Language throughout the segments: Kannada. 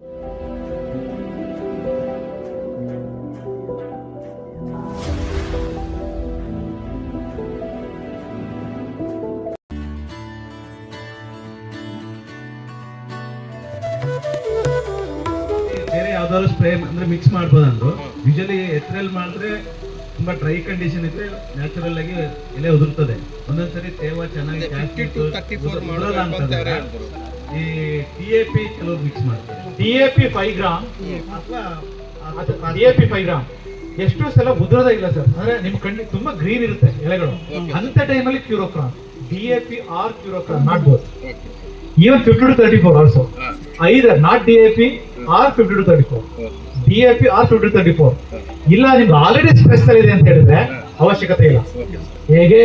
ಬೇರೆ ಯಾವ್ದಾದ್ರು ಸ್ಪ್ರೇ ಅಂದ್ರೆ ಮಿಕ್ಸ್ ಮಾಡ್ಬೋದಂದ್ರು. ಯೂಶಲಿ ಎತ್ರೆಲ್ ಮಾಡಿದ್ರೆ ತುಂಬಾ ಡ್ರೈ ಕಂಡೀಷನ್ ಇದ್ರೆ ನ್ಯಾಚುರಲ್ ಆಗಿ ಎಲೆ ಉದುರ್ತದೆ. ಒಂದೊಂದ್ಸರಿ ತೇವ ಚೆನ್ನಾಗಿ ಜಾಸ್ತಿ ಉದುರೋಲ್ಲ ಅಂತಂದ್ರೆ. ಈ ಡಿ ಎ ಪಿ ಕೆಲವ್ರು ಮಿಕ್ಸ್ ಮಾಡ್ತಾರೆ. D A P five gram ಅಥವಾ D A P five gram ಎಷ್ಟೋ ಸಲ ಉದುರೋದೇ ಇಲ್ಲ ಸರ್. ಅಂದ್ರೆ ನಿಮ್ ಕಣ್ಣಿ ತುಂಬಾ ಗ್ರೀನ್ ಇರುತ್ತೆ ಎಲೆಗಳು. ಅಂತ ಟೈಮಲ್ಲಿ Curacron D A P R Curacron ಮಾಡ್ಬೋದು. Even fifty to thirty four also either not D A P R fifty to thirty four. D A P R fifty thirty four ಇಲ್ಲ ನಿಮ್ಗೆ ಆಲ್ರೆಡಿ ಸ್ಪೆಷಲ್ ಅಲ್ಲಿ ಇದೆ ಅಂತ ಹೇಳಿದ್ರೆ ಅವಶ್ಯಕತೆ ಇಲ್ಲ. ಹೇಗೆ.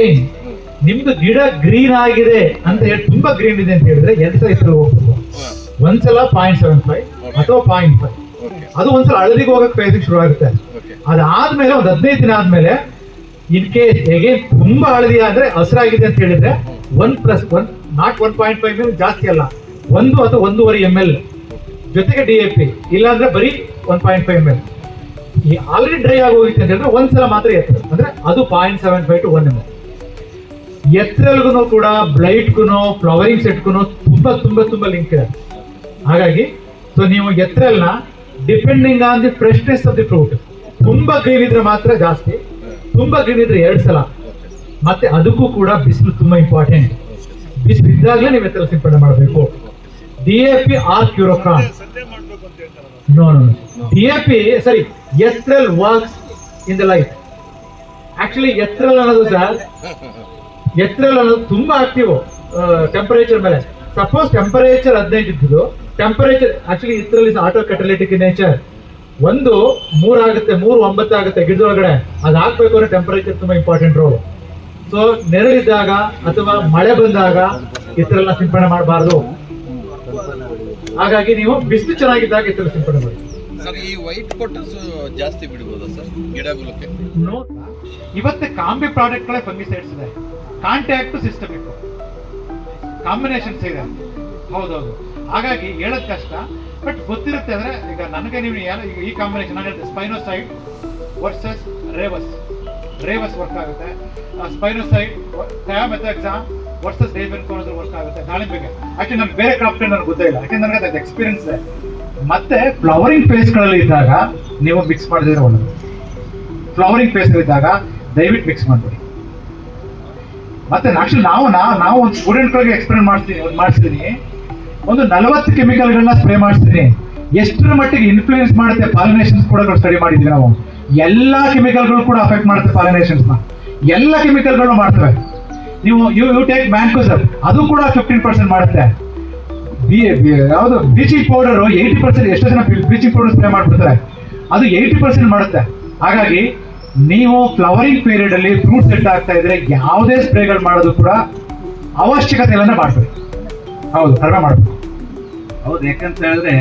ನಿಮ್ದು ಗಿಡ ಗ್ರೀನ್ ಆಗಿದೆ ಅಂತ ಹೇಳಿ ತುಂಬಾ ಗ್ರೀನ್ ಇದೆ ಅಂತ ಹೇಳಿದ್ರೆ ಎಂತ ಇತ್ತು ಹೋಗ್ಬೋದು ಹಾ. ಒಂದ್ಸಲ ಪಾಯಿಂಟ್ ಸೆವೆನ್ ಫೈವ್ ಅಥವಾ ಪಾಯಿಂಟ್ ಫೈವ್. ಅದು ಒಂದ್ಸಲ ಹಳದಿಗೆ ಹೋಗಕ್ಕೆ ಪ್ರಯತ್ನ ಶುರು ಆಗುತ್ತೆ. ಅದಾದ್ಮೇಲೆ ಒಂದ್ ಹದಿನೈದು ದಿನ ಆದ್ಮೇಲೆ ಇನ್ ಕೇಸ್ ಹೇಗೆ ತುಂಬಾ ಹಳದಿ ಆದ್ರೆ ಹಸಿರಾಗಿದೆ ಅಂತ ಹೇಳಿದ್ರೆ one plus one not one point five M ಜಾಸ್ತಿ ಅಲ್ಲ. ಒಂದು ಅಥವಾ ಒಂದೂವರೆ ಎಂ ಎಲ್ ಜೊತೆಗೆ ಡಿ ಎ ಪಿ ಇಲ್ಲಾಂದ್ರೆ ಬರೀ one point five M L ಈ ಆಲ್ರೆಡಿ ಡ್ರೈ ಆಗೋಗಿತ್ತು ಅಂತ ಹೇಳಿದ್ರೆ ಒಂದ್ಸಲ ಮಾತ್ರ ಎತ್ತರ ಅಂದ್ರೆ ಅದು point seven five to one M L ಎತ್ತರಲ್ಗೂ ಕೂಡ ಬ್ಲೈಟ್ಗೂ ಫ್ಲವರಿಂಗ್ ಸೆಟ್ಗೂ ತುಂಬಾ ತುಂಬಾ ತುಂಬಾ ಲಿಂಕ್ ಇದೆ. ಹಾಗಾಗಿ ಸೊ ನೀವು ಎತ್ತರಲ್ನ depending on the freshness of the fruit. ತುಂಬಾ ಗ್ರೀನ್ ಇದ್ರೆ ಮಾತ್ರ ಜಾಸ್ತಿ, ತುಂಬಾ ಗ್ರೀನ್ ಇದ್ರೆ ಎರಡು ಸಲ. ಮತ್ತೆ ಅದಕ್ಕೂ ಕೂಡ ಬಿಸಿಲು ತುಂಬಾ ಇಂಪಾರ್ಟೆಂಟ್ ಬಿಸಿಲು ಇದ್ದಾಗಲೇ ನೀವು ಎತ್ತರ ಸಿಂಪಡಣೆ ಮಾಡಬೇಕು. D A P R Curacron no no D A P ಸರಿ Ethrel works in the life actually Ethrel ಅನ್ನೋದು ಸರ್ ಎತ್ತರಲ್ಲಿ ಅನ್ನೋದು ತುಂಬಾ ಆಕ್ಟಿವ್ ಟೆಂಪರೇಚರ್ ಮೇಲೆ. ಸಪೋಸ್ ಟೆಂಪರೇಚರ್ ಹದಿನೈದು ಇದ್ದು ಟೆಂಪರೇಚರ್ ಆಕ್ಚುಲಿ ಇದ್ರಲ್ಲಿ ಆಟೋ ಕೆಟಲಿಟಿಕ್ ನೇಚರ್ ಒಂದು ಮೂರಾಗುತ್ತೆ ಮೂರು ಒಂಬತ್ತು ಆಗುತ್ತೆ ಗಿಡದೊಳಗಡೆ. ಅದು ಹಾಕ್ಬೇಕು ಅಂದ್ರೆ ಟೆಂಪರೇಚರ್ ತುಂಬಾ ಇಂಪಾರ್ಟೆಂಟ್ ರೋಲ್ ಸೊ ನೆರಳಿದ್ದಾಗ ಅಥವಾ ಮಳೆ ಬಂದಾಗ ಇತರೆಲ್ಲ ಸಿಂಪಡಣೆ ಮಾಡಬಾರ್ದು. ಹಾಗಾಗಿ ನೀವು ಬಿಸಿಲು ಚೆನ್ನಾಗಿದ್ದಾಗ ಇತರ ಸಿಂಪಡಣೆ ಮಾಡಿ. ಈ ವೈಟ್ ಪೊಟಸ್ ಜಾಸ್ತಿ ಬಿಡ್ಬೋದಾ ಸರ್ ಗಿಡಗಳಕ್ಕೆ ಇವತ್ತೆ ಕಾಂಬಿ ಪ್ರಾಡಕ್ಟ್ ಗಳೇ ಫಂಗಿಸೈಡ್ಸ್ ಇದೆ. ಕಾಂಟ್ಯಾಕ್ಟ್ ಸಿಸ್ಟಮಿಕ್ ಕಾಂಬಿನೇಷನ್ಸ್ ಇದೆ ಹೌದೌದು. ಹಾಗಾಗಿ ಹೇಳೋದು ಕಷ್ಟ. ಬಟ್ ಗೊತ್ತಿರುತ್ತೆ ಅಂದ್ರೆ ಈಗ ನನಗೆ ನೀವು ಯಾರು ಈಗ ಈ ಕಾಂಬಿನೇಷನ್ ನಾನು ಸ್ಪೈನೋಸೈಡ್ ವರ್ಸಸ್ ರೇವಸ್ ರೇವಸ್ ವರ್ಕ್ ಆಗುತ್ತೆ. ಸ್ಪೈನೋಸೈಡ್ ಥಯಾಮೆಥಾಕ್ಸಾಮ್ ವರ್ಸಸ್ ಡೇಬೆನ್ ಕೋನದ್ರು ವರ್ಕ್ ಆಗುತ್ತೆ ದಾಳಿಂಬೆಗೆ. ಆಕ್ಚುಲಿ ನನಗೆ ಬೇರೆ ಕ್ರಾಫ್ಟ್ ನನಗೆ ಗೊತ್ತಿಲ್ಲ ಯಾಕೆಂದ್ರೆ ನನಗೆ ಅದು ಎಕ್ಸ್ಪೀರಿಯನ್ಸ್ ಇದೆ. ಮತ್ತೆ ಫ್ಲವರಿಂಗ್ ಫೇಸ್ಗಳಲ್ಲಿ ಇದ್ದಾಗ ನೀವು ಮಿಕ್ಸ್ ಮಾಡಿದ್ರೆ ಒಳ್ಳೆಯದು ಫ್ಲವರಿಂಗ್ ಫೇಸ್ ಇದ್ದಾಗ ದಯವಿಟ್ಟು ಮಿಕ್ಸ್ ಮಾಡ್ಬೇಡಿ. ಮತ್ತೆ ಆಕ್ಚುಲಿ ನಾವು ನಾವು ಒಂದು ಸ್ಟೂಡೆಂಟ್ಗಳಿಗೆ ಎಕ್ಸ್ಪ್ಲೇನ್ ಮಾಡ್ತೀನಿ ಒಂದು ಮಾಡಿಸ್ತೀನಿ. ಒಂದು ನಲವತ್ತು ಕೆಮಿಕಲ್ಗಳನ್ನ ಸ್ಪ್ರೇ ಮಾಡಿಸ್ತೀನಿ. ಎಷ್ಟರ ಮಟ್ಟಿಗೆ ಇನ್ಫ್ಲೂಯೆನ್ಸ್ ಮಾಡುತ್ತೆ ಪಾಲಿನೇಷನ್ಸ್ ಕೂಡ ಸ್ಟಡಿ ಮಾಡಿದ್ವಿ ನಾವು. ಎಲ್ಲಾ ಕೆಮಿಕಲ್ಗಳು ಕೂಡ ಅಫೆಕ್ಟ್ ಮಾಡುತ್ತೆ ಪಾಲಿನೇಷನ್ಸ್ನ ಎಲ್ಲ ಕೆಮಿಕಲ್ಗಳು ಮಾಡ್ತವೆ. ನೀವು ಯು ಯು ಟೇಕ್ ಮ್ಯಾಂಕೋಸರ್ ಅದು ಕೂಡ ಫಿಫ್ಟೀನ್ ಪರ್ಸೆಂಟ್ ಮಾಡುತ್ತೆ. ಬಿ- ಯಾವುದು? ಬ್ಲೀಚಿಂಗ್ ಪೌಡರ್ ಏಯ್ಟಿ ಪರ್ಸೆಂಟ್ ಎಷ್ಟೋ ಜನ ಬ್ಲೀಚಿಂಗ್ ಪೌಡರ್ ಸ್ಪ್ರೇ ಮಾಡಿಬಿಡ್ತಾರೆ. ಅದು ಏಯ್ಟಿ ಪರ್ಸೆಂಟ್ ಮಾಡುತ್ತೆ. ಹಾಗಾಗಿ ನೀವು ಫ್ಲವರಿಂಗ್ ಪೀರಿಯಡ್ ಅಲ್ಲಿ ಫ್ರೂಟ್ ಸೆಟ್ ಆಗ್ತಾ ಇದ್ರೆ ಯಾವುದೇ ಸ್ಪ್ರೇಗಳು ಮಾಡೋದು ಕೂಡ ಅವಶ್ಯಕತೆ ಇಲ್ಲ ಮಾಡ್ಬೇಡಿ ಹೌದು ಕಡಿಮೆ ಮಾಡ್ಬೇಕು ಹೌದು ಯಾಕಂತ ಹೇಳಿದ್ರೆ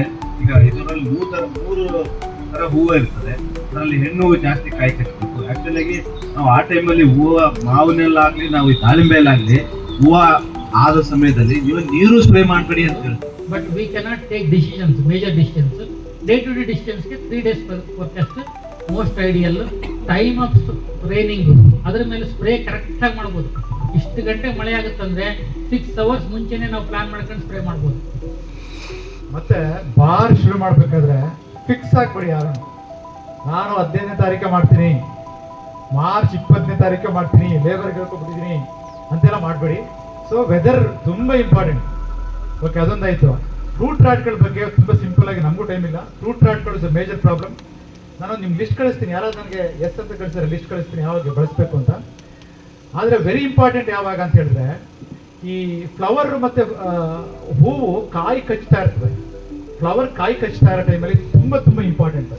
ಈಗ ಇದರಲ್ಲಿ ಮೂರು ತರ ಮೂರು ತರ ಹೂವು ಇರ್ತದೆ. ಅದರಲ್ಲಿ ಹೆಣ್ಣು ಹೂವು ಜಾಸ್ತಿ ಕಾಯಿ ಕಟ್ಟಬೇಕು ಆಕ್ಚುಲಿ ಆಗಿ ನಾವು ಆ ಟೈಮಲ್ಲಿ ಹೂವು ಮಾವಿನಲ್ಲಾಗ್ಲಿ ನಾವು ಈ ದಾಳಿಂಬೆಯಲ್ಲಾಗ್ಲಿ ಹೂವು ಆದ ಸಮಯದಲ್ಲಿ ನೀವು ನೀರು ಸ್ಪ್ರೇ ಮಾಡಬೇಡಿ ಅಂತ ಹೇಳಿ but we cannot take decisions major decisions day to day ಡಿಸಿಷನ್ಸ್ಗೆ ಗೆ three days forecast most ideal time of raining ಅದ್ರ ಮೇಲೆ ಸ್ಪ್ರೇ ಕರೆಕ್ಟ್ ಆಗಿ ಮಾಡ್ಬೋದು. ಇಷ್ಟು ಗಂಟೆ ಮಳೆ ಆಗುತ್ತಂದ್ರೆ ಸಿಕ್ಸ್ ಅವರ್ಸ್ ಮುಂಚೆನೆ ನಾವು ಪ್ಲಾನ್ ಮಾಡ್ಕೊಂಡು ಸ್ಪ್ರೇ ಮಾಡ್ಬೋದು. ಮತ್ತೆ ಬಾರ್ ಶುರು ಮಾಡ್ಬೇಕಾದ್ರೆ ಫಿಕ್ಸ್ ಆಗ್ಬಿಡಿ ಯಾರು ನಾನು ಹದಿನೈದನೇ ತಾರೀಕೆ ಮಾಡ್ತೀನಿ. ಮಾರ್ಚ್ ಇಪ್ಪತ್ತನೇ ತಾರೀಕೆ ಮಾಡ್ತೀನಿ. ಲೇಬರ್ ಕೇಳ್ಕೊಬಿಟ್ಟಿದ್ದೀನಿ ಅಂತೆಲ್ಲ ಮಾಡಬೇಡಿ. ಸೊ ವೆದರ್ ತುಂಬಾ ಇಂಪಾರ್ಟೆಂಟ್ ಓಕೆ ಅದೊಂದಾಯಿತು. ಫ್ರೂಟ್ ರಾಟ್ಗಳ ಬಗ್ಗೆ ತುಂಬ ಸಿಂಪಲ್ ಆಗಿ ನಮಗೂ ಟೈಮ್ ಇಲ್ಲ. ಫ್ರೂಟ್ ರಾಟ್ಗಳು ಮೇಜರ್ ಪ್ರಾಬ್ಲಮ್ ನಾನು ನಿಮ್ಗೆ ಲಿಸ್ಟ್ ಕಳಿಸ್ತೀನಿ. ಯಾರಾದ್ರೂ ನನಗೆ ಎಸ್ ಅಂತ ಕಳಿಸಿದ್ರೆ ಲಿಸ್ಟ್ ಕಳಿಸ್ತೀನಿ. ಯಾವಾಗ ಬಳಸಬೇಕು ಅಂತ. ಆದರೆ ವೆರಿ ಇಂಪಾರ್ಟೆಂಟ್ ಯಾವಾಗ ಅಂತ ಹೇಳಿದ್ರೆ, ಈ ಫ್ಲವರ್ ಮತ್ತೆ ಹೂವು ಕಾಯಿ ಕಚ್ತಾ ಇರ್ತದೆ. ಫ್ಲವರ್ ಕಾಯಿ ಕಚ್ತಾ ಇರೋ ಟೈಮಲ್ಲಿ ತುಂಬ ತುಂಬ ಇಂಪಾರ್ಟೆಂಟ್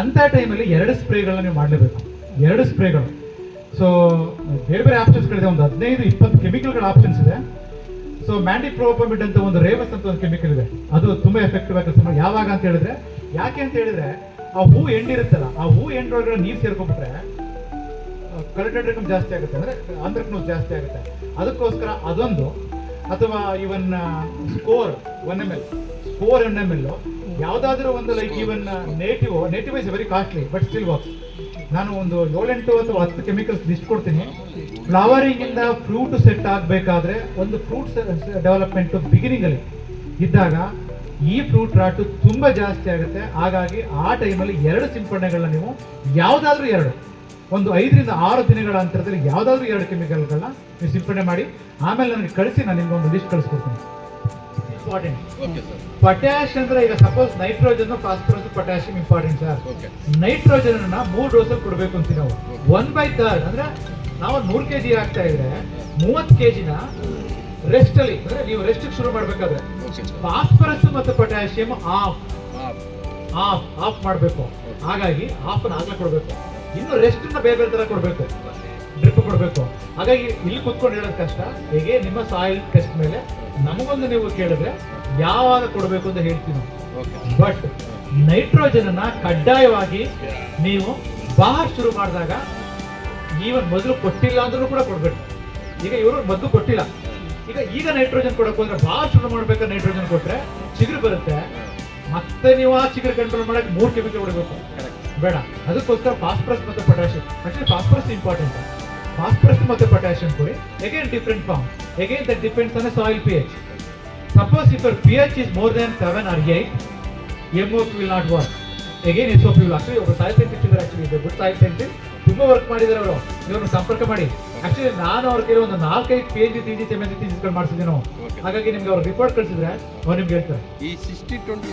ಅಂಥ ಟೈಮಲ್ಲಿ ಎರಡು ಸ್ಪ್ರೇಗಳನ್ನ ನೀವು ಮಾಡಲೇಬೇಕು. ಎರಡು ಸ್ಪ್ರೇಗಳು. ಸೊ ಬೇರೆ ಬೇರೆ ಆಪ್ಷನ್ಸ್ಗಳಿದೆ ಒಂದು ಹದಿನೈದು, ಇಪ್ಪತ್ತು ಕೆಮಿಕಲ್ಗಳ ಆಪ್ಷನ್ಸ್ ಇದೆ. ಸೊ ಮ್ಯಾಂಡಿಪ್ರೋಪಮಿಡ್ ಅಂತ ಒಂದು ರೇವಸ್ ಅಂತ ಒಂದು ಕೆಮಿಕಲ್ ಇದೆ. ಅದು ತುಂಬ ಎಫೆಕ್ಟಿವ್ ಆಗಿ ಯಾವಾಗ ಅಂತ ಹೇಳಿದ್ರೆ, ಯಾಕೆ ಅಂತ ಹೇಳಿದ್ರೆ ಆ ಹೂ ಎಂಡಿರುತ್ತಲ್ಲ ಆ ಹೂ ಎಂಡೊಳಗಡೆ ನೀರು ಸೇರ್ಕೊಂಡ್ಬಿಟ್ರೆ ಕಲೆಕ್ಟೆಡ್ ಜಾಸ್ತಿ ಆಗುತ್ತೆ ಅಂದ್ರೆ ಆಂಧ್ರಕ್ನೋಸ್ ಜಾಸ್ತಿ ಆಗುತ್ತೆ. ಅದಕ್ಕೋಸ್ಕರ ಅದೊಂದು ಅಥವಾ even Score one M L Score N M L ಯಾವ್ದಾದ್ರು ಒಂದು like even native native is very costly but still works ನಾನು ಒಂದು ಏಳೆಂಟು ಅಥವಾ ಹತ್ತು ಕೆಮಿಕಲ್ಸ್ ಲಿಸ್ಟ್ ಕೊಡ್ತೀನಿ. ಫ್ಲವರಿಂಗ್ ಇಂದ ಫ್ರೂಟ್ ಸೆಟ್ ಆಗಬೇಕಾದ್ರೆ ಒಂದು ಫ್ರೂಟ್ ಡೆವಲಪ್ಮೆಂಟ್ ಬಿಗಿನಿಂಗ್ ಅಲ್ಲಿ ಇದ್ದಾಗ ಈ ಫ್ರೂಟ್ ರಾಟು ತುಂಬಾ ಜಾಸ್ತಿ ಆಗುತ್ತೆ. ಹಾಗಾಗಿ ಆ ಟೈಮಲ್ಲಿ ಎರಡು ಸಿಂಪಡಣೆಗಳನ್ನ ನೀವು ಯಾವುದಾದ್ರೂ ಎರಡು ಒಂದು ಐದರಿಂದ ಆರು ದಿನಗಳ ಅಂತರದಲ್ಲಿ ಯಾವುದಾದ್ರೂ ಎರಡು ಕೆಮಿಕಲ್ಗಳನ್ನ ನೀವು ಸಿಂಪಡಣೆ ಮಾಡಿ ಆಮೇಲೆ ನನಗೆ ಕಳಿಸಿ ನಾನು ನಿಮ್ಗೆ ಒಂದು ಲಿಸ್ಟ್ ಕಳಿಸ್ಕೊಡ್ತೀನಿ. ಇಂಪಾರ್ಟೆಂಟ್ ಓಕೆ ಸರ್ ಪೊಟ್ಯಾಶ್ ಅಂದ್ರೆ ಈಗ suppose nitrogen phosphorus potassium important sir nitrogen ಅನ್ನ ಮೂರು ಡೋಸ್ ಅಲ್ಲಿ ಕೊಡ್ಬೇಕು ಅಂತೀವಿ ನಾವು. ಒನ್ ಬೈ ಥರ್ಡ್ ಅಂದ್ರೆ ನಾವು ನೂರು ಕೆಜಿ ಆಗ್ತಾ ಇದ್ರೆ ಮೂವತ್ತು ಕೆಜಿನ ರೆಸ್ಟ್ ಅಲ್ಲಿ ಅಂದ್ರೆ ನೀವು ರೆಸ್ಟ್ ಶುರು ಮಾಡ್ಬೇಕಾದ್ರೆ ಫಾಸ್ಫರಸ್ ಮತ್ತು ಪೊಟ್ಯಾಷಿಯಂ ಆಫ್ ಆಫ್ ಆಫ್ ಮಾಡಬೇಕು. ಹಾಗಾಗಿ ಆಫ್ ಆಗ್ಲೇ ಕೊಡಬೇಕು. ಇನ್ನು ರೆಸ್ಟ್ನ ಬೇರೆ ಬೇರೆ ತರ ಕೊಡಬೇಕು. ಡ್ರಿಪ್ ಕೊಡಬೇಕು. ಹಾಗಾಗಿ ಇಲ್ಲಿ ಕುತ್ಕೊಂಡು ಹೇಳೋದು ಕಷ್ಟ ಹೇಗೆ? ನಿಮ್ಮ ಸಾಯಿಲ್ ಟೆಸ್ಟ್ ಮೇಲೆ ನಮಗೊಂದು ನೀವು ಕೇಳಿದ್ರೆ ಯಾವಾಗ ಕೊಡಬೇಕು ಅಂತ ಹೇಳ್ತೀನಿ. ಬಟ್ ನೈಟ್ರೋಜನ್ ಅನ್ನ ಕಡ್ಡಾಯವಾಗಿ ನೀವು ಬಾರ್ ಶುರು ಮಾಡಿದಾಗ ಈವನ್ ಮೊದಲು ಕೊಟ್ಟಿಲ್ಲ ಅಂದ್ರೂ ಕೂಡ ಕೊಡ್ಬೇಕು. ಈಗ ಇವರು ಮೊದಲು ಕೊಟ್ಟಿಲ್ಲ. ಈಗ ಈಗ ನೈಟ್ರೋಜನ್ ಕೊಡಕ್ಕೆ ಹೋದ್ರೆ ಭಾಳ ಶುರು ಮಾಡ್ಬೇಕಾದ್ರೆ ನೈಟ್ರೋಜನ್ ಕೊಟ್ರೆ? ಚಿಗುರು ಬರುತ್ತೆ. ಮತ್ತೆ ನೀವು ಆ ಚಿಗುರು ಕಂಟ್ರೋಲ್ ಮಾಡಕ್ಕೆ ಮೂರು ಕೆಮಿಕಲ್ ಹೊಡಬೇಕು. ಬೇಡ. ಅದಕ್ಕೋಸ್ಕರ ಫಾಸ್ಫರಸ್ ಮತ್ತು potassium actually phosphorus important phosphorus ಮತ್ತು ಪೊಟ್ಯಾಷಿಯಂ ಕೊಡಿ. Again different form again that depends on soil P H suppose if your P H is more than seven or eight MOP will not S O P will actually ಒಬ್ಬ ಸಾಯಿಲ್ ಸೈಂಟಿಸ್ಟ್ ಇದ್ದಾರೆ ಆಕ್ಚುಲಿ ಗುಡ್ ಸಾಯಿಲ್ ಸೈಂಟಿಸ್ಟ್ ತುಂಬಾ ವರ್ಕ್ ಮಾಡಿದ್ದಾರೆ ಅವರು. ಇವ್ರನ್ನ ಸಂಪರ್ಕ ಮಾಡಿ. ಆಕ್ಚುಲಿ ನಾನು ಅವ್ರ ಕೈಲಿ ಒಂದು ನಾಲ್ಕೈದು P H D T G M S T ಮಾಡಿಸಿದ್ದೀನಿ. ನಾವು ಹಾಗಾಗಿ ನಿಮ್ಗೆ ಅವ್ರ ರಿಪೋರ್ಟ್ ಕಳಿಸಿದ್ರೆ ಅವ್ರು ನಿಮ್ಗೆ ಹೇಳ್ತಾರೆ. ಈ ಸಿಕ್ಸ್ಟಿ ಟ್ವೆಂಟಿ